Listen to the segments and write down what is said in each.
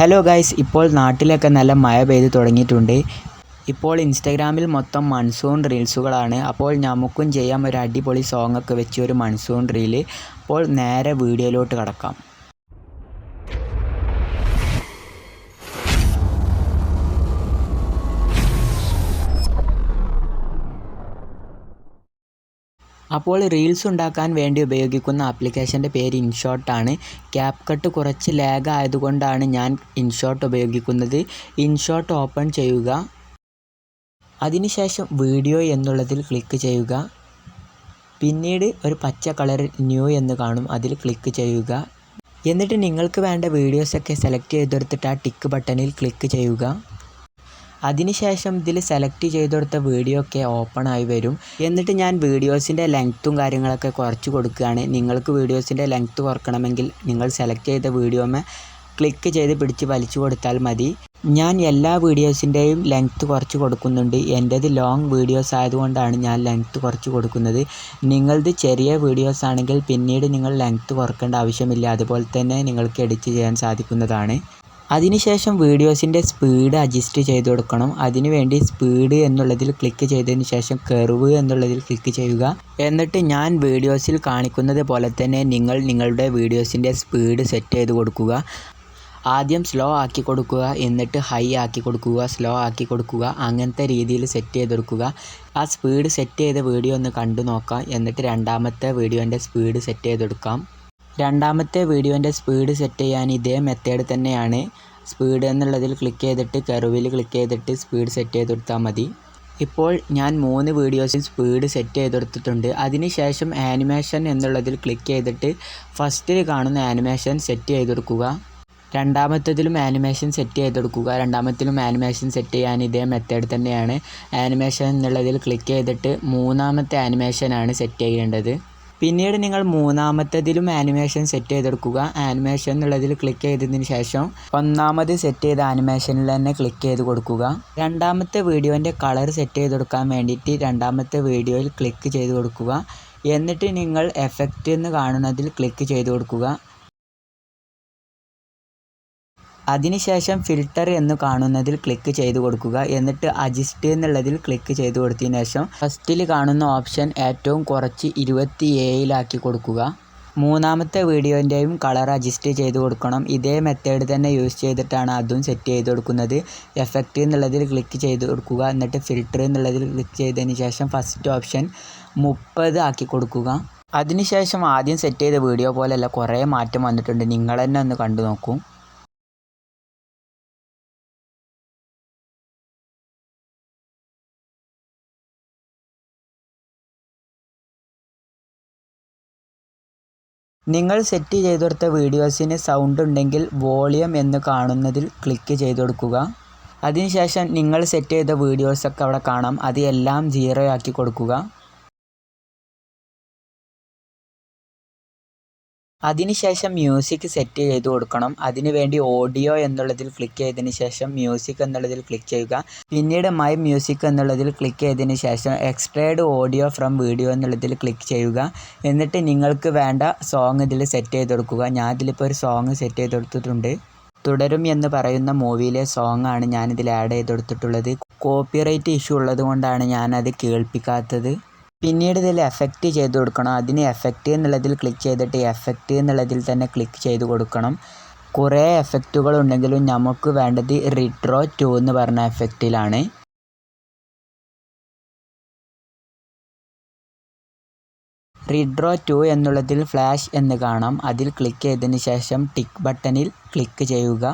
Hello guys ഇപ്പോൾ നാട്ടിലൊക്കെ നല്ല മഴ പെയ്ത് തുടങ്ങിയിട്ടുണ്ട്. ഇപ്പോൾ ഇൻസ്റ്റാഗ്രാമിൽ മൊത്തം മൺസൂൺ റീൽസുകളാണ് അപ്പോൾ നമുക്കും ചെയ്യാം ഒരു അടിപൊളി സോങ്ങൊക്കെ വെച്ച് ഒരു മൺസൂൺ റീൽ അപ്പോൾ നേരെ വീഡിയോയിലോട്ട് കടക്കാം. അപ്പോൾ റീൽസ് ഉണ്ടാക്കാൻ വേണ്ടി ഉപയോഗിക്കുന്ന ആപ്ലിക്കേഷന്റെ പേര് ഇൻഷോട്ടാണ് ക്യാപ് കട്ട് കുറച്ച് ലാഗ് ആയതുകൊണ്ടാണ് ഞാൻ ഇൻഷോട്ട് ഉപയോഗിക്കുന്നത്. ഇൻഷോട്ട് ഓപ്പൺ ചെയ്യുക. അതിനുശേഷം വീഡിയോ എന്നുള്ളതിൽ ക്ലിക്ക് ചെയ്യുക. പിന്നീട് ഒരു പച്ച കളർ ന്യൂ എന്ന് കാണും. അതിൽ ക്ലിക്ക് ചെയ്യുക. എന്നിട്ട് നിങ്ങൾക്ക് വേണ്ട വീഡിയോസൊക്കെ സെലക്ട് ചെയ്തെടുത്തിട്ട് ആ ടിക്ക് ബട്ടണിൽ ക്ലിക്ക് ചെയ്യുക. അതിനുശേഷം ഇതിൽ സെലക്ട് ചെയ്തെടുത്ത വീഡിയോ ഒക്കെ ഓപ്പൺ ആയി വരും. എന്നിട്ട് ഞാൻ വീഡിയോസിന്റെ ലെങ്ത്തും കാര്യങ്ങളൊക്കെ കുറച്ച് കൊടുക്കുകയാണ്. നിങ്ങൾക്ക് വീഡിയോസിന്റെ ലെങ്ത്ത് കുറക്കണമെങ്കിൽ നിങ്ങൾ സെലക്ട് ചെയ്ത വീഡിയോമേ ക്ലിക്ക് ചെയ്ത് പിടിച്ച് വലിച്ചു കൊടുത്താൽ മതി. ഞാൻ എല്ലാ വീഡിയോസിന്റെയും ലെങ്ത്ത് കുറച്ച് കൊടുക്കുന്നുണ്ട്. എന്റേത് ലോങ് വീഡിയോസ് ആയതുകൊണ്ടാണ് ഞാൻ ലെങ്ത്ത് കുറച്ച് കൊടുക്കുന്നത്. നിങ്ങളത് ചെറിയ വീഡിയോസ് ആണെങ്കിൽ പിന്നീട് നിങ്ങൾ ലെങ്ത്ത് കുറക്കേണ്ട ആവശ്യമില്ല. അതുപോലെ തന്നെ നിങ്ങൾക്ക് എഡിറ്റ് ചെയ്യാൻ സാധിക്കുന്നതാണ്. അതിനുശേഷം വീഡിയോസിന്റെ സ്പീഡ് അഡ്ജസ്റ്റ് ചെയ്ത് കൊടുക്കണം. അതിനുവേണ്ടി സ്പീഡ് എന്നുള്ളതിൽ ക്ലിക്ക് ചെയ്തതിന് ശേഷം കർവ് എന്നുള്ളതിൽ ക്ലിക്ക് ചെയ്യുക. എന്നിട്ട് ഞാൻ വീഡിയോസിൽ കാണിക്കുന്നത് പോലെ തന്നെ നിങ്ങൾ നിങ്ങളുടെ വീഡിയോസിന്റെ സ്പീഡ് സെറ്റ് ചെയ്ത് കൊടുക്കുക. ആദ്യം സ്ലോ ആക്കി കൊടുക്കുക. എന്നിട്ട് ഹൈ ആക്കി കൊടുക്കുക. സ്ലോ ആക്കി കൊടുക്കുക. അങ്ങനത്തെ രീതിയിൽ സെറ്റ് ചെയ്തെടുക്കുക ആ സ്പീഡ് സെറ്റ് ചെയ്ത വീഡിയോ ഒന്ന് കണ്ടു നോക്കാം. എന്നിട്ട് രണ്ടാമത്തെ വീഡിയോന്റെ സ്പീഡ് സെറ്റ് ചെയ്തെടുക്കാം രണ്ടാമത്തെ വീഡിയോന്റെ സ്പീഡ് സെറ്റ് ചെയ്യാൻ ഇതേ മെത്തേഡ് തന്നെയാണ്. സ്പീഡ് എന്നുള്ളതിൽ ക്ലിക്ക് ചെയ്തിട്ട് കറുവിൽ ക്ലിക്ക് ചെയ്തിട്ട് സ്പീഡ് സെറ്റ് ചെയ്ത് കൊടുത്താൽ മതി. ഇപ്പോൾ ഞാൻ മൂന്ന് വീഡിയോസും സ്പീഡ് സെറ്റ് ചെയ്തെടുത്തിട്ടുണ്ട് അതിനുശേഷം ആനിമേഷൻ എന്നുള്ളതിൽ ക്ലിക്ക് ചെയ്തിട്ട് ഫസ്റ്റിൽ കാണുന്ന ആനിമേഷൻ സെറ്റ് ചെയ്തെടുക്കുക രണ്ടാമത്തതിലും ആനിമേഷൻ സെറ്റ് ചെയ്തെടുക്കുക രണ്ടാമത്തിലും ആനിമേഷൻ സെറ്റ് ചെയ്യാൻ ഇതേ മെത്തേഡ് തന്നെയാണ്. ആനിമേഷൻ എന്നുള്ളതിൽ ക്ലിക്ക് ചെയ്തിട്ട് മൂന്നാമത്തെ ആനിമേഷനാണ് സെറ്റ് ചെയ്യേണ്ടത്. പിന്നീട് നിങ്ങൾ മൂന്നാമത്തതിലും ആനിമേഷൻ സെറ്റ് ചെയ്തെടുക്കുക. ആനിമേഷൻ എന്നുള്ളതിൽ ക്ലിക്ക് ചെയ്തതിന് ശേഷം ഒന്നാമത് സെറ്റ് ചെയ്ത ആനിമേഷനിൽ തന്നെ ക്ലിക്ക് ചെയ്ത് കൊടുക്കുക. രണ്ടാമത്തെ വീഡിയോന്റെ കളർ സെറ്റ് ചെയ്തെടുക്കാൻ വേണ്ടിയിട്ട് രണ്ടാമത്തെ വീഡിയോയിൽ ക്ലിക്ക് ചെയ്ത് കൊടുക്കുക. എന്നിട്ട് നിങ്ങൾ എഫക്റ്റ് എന്ന് കാണുന്നതിൽ ക്ലിക്ക് ചെയ്ത് കൊടുക്കുക. അതിനുശേഷം ഫിൽട്ടർ എന്ന് കാണുന്നതിൽ ക്ലിക്ക് ചെയ്ത് കൊടുക്കുക. എന്നിട്ട് അജിസ്റ്റ് എന്നുള്ളതിൽ ക്ലിക്ക് ചെയ്ത് കൊടുത്തതിന് ശേഷം ഫസ്റ്റിൽ കാണുന്ന ഓപ്ഷൻ ഏറ്റവും കുറച്ച് ഇരുപത്തി ഏഴിലാക്കി കൊടുക്കുക. മൂന്നാമത്തെ വീഡിയോന്റെയും കളർ അഡ്ജസ്റ്റ് ചെയ്ത് കൊടുക്കണം. ഇതേ മെത്തേഡ് തന്നെ യൂസ് ചെയ്തിട്ടാണ് അതും സെറ്റ് ചെയ്ത് കൊടുക്കുന്നത്. എഫക്റ്റ് എന്നുള്ളതിൽ ക്ലിക്ക് ചെയ്ത് കൊടുക്കുക. എന്നിട്ട് ഫിൽട്ടർ എന്നുള്ളതിൽ ക്ലിക്ക് ചെയ്തതിന് ശേഷം ഫസ്റ്റ് ഓപ്ഷൻ മുപ്പത് ആക്കി കൊടുക്കുക. അതിനുശേഷം ആദ്യം സെറ്റ് ചെയ്ത വീഡിയോ പോലെയല്ല കുറേ മാറ്റം വന്നിട്ടുണ്ട്. നിങ്ങൾ തന്നെ ഒന്ന് കണ്ടു നോക്കൂ. നിങ്ങൾ സെറ്റ് ചെയ്തെടുത്ത വീഡിയോസിന് സൗണ്ട് ഉണ്ടെങ്കിൽ വോളിയം എന്ന് കാണുന്നതിൽ ക്ലിക്ക് ചെയ്തെടുക്കുക. അതിനുശേഷം നിങ്ങൾ സെറ്റ് ചെയ്ത വീഡിയോസൊക്കെ അവിടെ കാണാം. അത് എല്ലാം സീറോ ആക്കി കൊടുക്കുക. അതിനുശേഷം മ്യൂസിക് സെറ്റ് ചെയ്ത് കൊടുക്കണം. അതിനുവേണ്ടി ഓഡിയോ എന്നുള്ളതിൽ ക്ലിക്ക് ചെയ്തതിന് ശേഷം മ്യൂസിക് എന്നുള്ളതിൽ ക്ലിക്ക് ചെയ്യുക. പിന്നീട് മൈ മ്യൂസിക് എന്നുള്ളതിൽ ക്ലിക്ക് ചെയ്തതിന് ശേഷം എക്സ്ട്രേഡ് ഓഡിയോ ഫ്രം വീഡിയോ എന്നുള്ളതിൽ ക്ലിക്ക് ചെയ്യുക. എന്നിട്ട് നിങ്ങൾക്ക് വേണ്ട സോങ് ഇതിൽ സെറ്റ് ചെയ്ത് കൊടുക്കുക. ഞാൻ ഇതിലിപ്പോൾ ഒരു സോങ് സെറ്റ് ചെയ്ത് കൊടുത്തിട്ടുണ്ട്. തുടരും എന്ന് പറയുന്ന മൂവിയിലെ സോങ് ആണ് ഞാനിതിൽ ആഡ് ചെയ്ത് കൊടുത്തിട്ടുള്ളത്. കോപ്പിറൈറ്റ് ഇഷ്യൂ ഉള്ളത് കൊണ്ടാണ് ഞാനത് കേൾപ്പിക്കാത്തത്. പിന്നീട് ഇതിൽ എഫക്റ്റ് ചെയ്ത് കൊടുക്കണം. അതിന് എഫക്റ്റ് എന്നുള്ളതിൽ ക്ലിക്ക് ചെയ്തിട്ട് എഫക്റ്റ് എന്നുള്ളതിൽ തന്നെ ക്ലിക്ക് ചെയ്ത് കൊടുക്കണം. കുറേ എഫക്റ്റുകൾ ഉണ്ടെങ്കിലും നമുക്ക് വേണ്ടത് റിട്രോ ടു എന്ന് പറഞ്ഞ എഫക്റ്റിലാണ് റിഡ്രോ ടു എന്നുള്ളതിൽ ഫ്ലാഷ് എന്ന് കാണാം. അതിൽ ക്ലിക്ക് ചെയ്തതിന് ശേഷം ടിക്ക് ബട്ടണിൽ ക്ലിക്ക് ചെയ്യുക.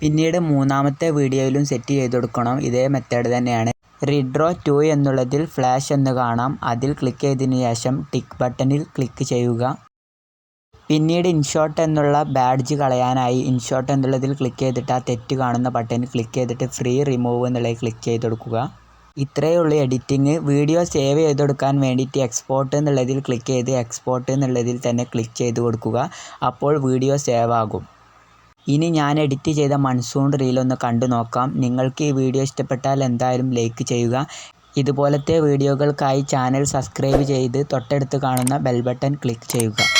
പിന്നീട് മൂന്നാമത്തെ വീഡിയോയിലും സെറ്റ് ചെയ്ത് കൊടുക്കണം ഇതേ മെത്തേഡ് തന്നെയാണ്. റിഡ്രോ ടു എന്നുള്ളതിൽ ഫ്ലാഷ് എന്ന് കാണാം. അതിൽ ക്ലിക്ക് ചെയ്തതിന് ശേഷം ടിക്ക് ബട്ടണിൽ ക്ലിക്ക് ചെയ്യുക. പിന്നീട് ഇൻഷോട്ട് എന്നുള്ള ബാഡ്ജ് കളയാനായി ഇൻഷോട്ട് എന്നുള്ളതിൽ ക്ലിക്ക് ചെയ്തിട്ട് ആ തെറ്റ് കാണുന്ന ബട്ടൺ ക്ലിക്ക് ചെയ്തിട്ട് ഫ്രീ റിമൂവ് എന്നുള്ളത് ക്ലിക്ക് ചെയ്ത് കൊടുക്കുക ഇത്രയേ ഉള്ളൂ എഡിറ്റിംഗ് വീഡിയോ സേവ് ചെയ്ത് കൊടുക്കാൻ വേണ്ടിയിട്ട് എക്സ്പോർട്ട് എന്നുള്ളതിൽ ക്ലിക്ക് ചെയ്ത് എക്സ്പോർട്ട് എന്നുള്ളതിൽ തന്നെ ക്ലിക്ക് ചെയ്ത് കൊടുക്കുക. അപ്പോൾ വീഡിയോ സേവ് ആകും. ഇനി ഞാൻ എഡിറ്റ് ചെയ്ത മൺസൂൺ റീൽ ഒന്ന് കണ്ടു നോക്കാം. നിങ്ങൾക്ക് ഈ വീഡിയോ ഇഷ്ടപ്പെട്ടാൽ എന്തായാലും ലൈക്ക് ചെയ്യുക. ഇതുപോലത്തെ വീഡിയോകൾക്കായി ചാനൽ സബ്സ്ക്രൈബ് ചെയ്ത് തൊട്ടടുത്ത് കാണുന്ന ബെൽ ബട്ടൺ ക്ലിക്ക് ചെയ്യുക.